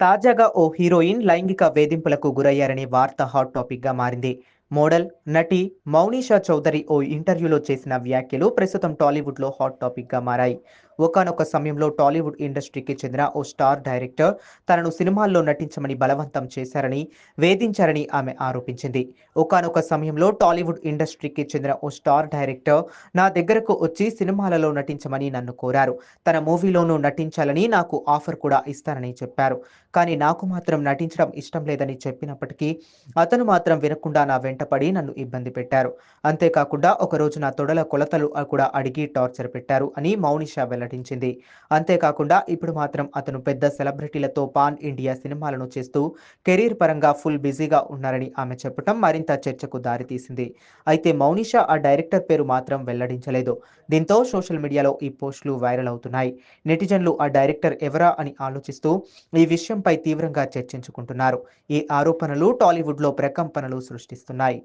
తాజాగా ఓ హీరోయిన్ లైంగిక వేధింపులకు గురయ్యారనే వార్త హాట్ టాపిక్గా మారింది. మోడల్ నటి మౌనిషా చౌదరి ఓ ఇంటర్వ్యూలో చేసిన వ్యాఖ్యలు ప్రస్తుతం టాలీవుడ్లో హాట్ టాపిక్గా మారాయి. ఒకానొక సమయంలో టాలీవుడ్ ఇండస్ట్రీకి చెందిన ఓ స్టార్ డైరెక్టర్ తనను సినిమాల్లో నటించమని బలవంతం చేశారని వేధించారని ఆమె ఆరోపించింది. ఒకానొక సమయంలో టాలీవుడ్ ఇండస్ట్రీకి చెందిన ఓ స్టార్ డైరెక్టర్ నా దగ్గరకు వచ్చి సినిమాలలో నటించమని నన్ను కోరారు. తన మూవీలోనూ నటించాలని నాకు ఆఫర్ కూడా ఇస్తానని చెప్పారు. కానీ నాకు మాత్రం నటించడం ఇష్టం లేదని చెప్పినప్పటికీ అతను మాత్రం వినకుండా నా వెంటపడి నన్ను ఇబ్బంది పెట్టారు. అంతేకాకుండా ఒకరోజు నా తొడల కొలతలు కూడా అడిగి టార్చర్ పెట్టారు అని మౌనిషా నటించింది అంతేకాకుండా ఇప్పుడు మాత్రం అతను పెద్ద సెలబ్రిటీలతో పాన్ ఇండియా సినిమాలను చేస్తూ కెరీర్ పరంగా ఫుల్ బిజీగా ఉన్నారని ఆమె చెప్పడం మరింత చర్చకు దారితీసింది. అయితే మౌనిషా ఆ డైరెక్టర్ పేరు మాత్రం వెల్లడించలేదు. దీంతో సోషల్ మీడియాలో ఈ పోస్టులు వైరల్ అవుతున్నాయి. నెటిజన్లు ఆ డైరెక్టర్ ఎవరా అని ఆలోచిస్తూ ఈ విషయంపై తీవ్రంగా చర్చించుకుంటున్నారు. ఈ ఆరోపణలు టాలీవుడ్లో ప్రకంపనలు సృష్టిస్తున్నాయి.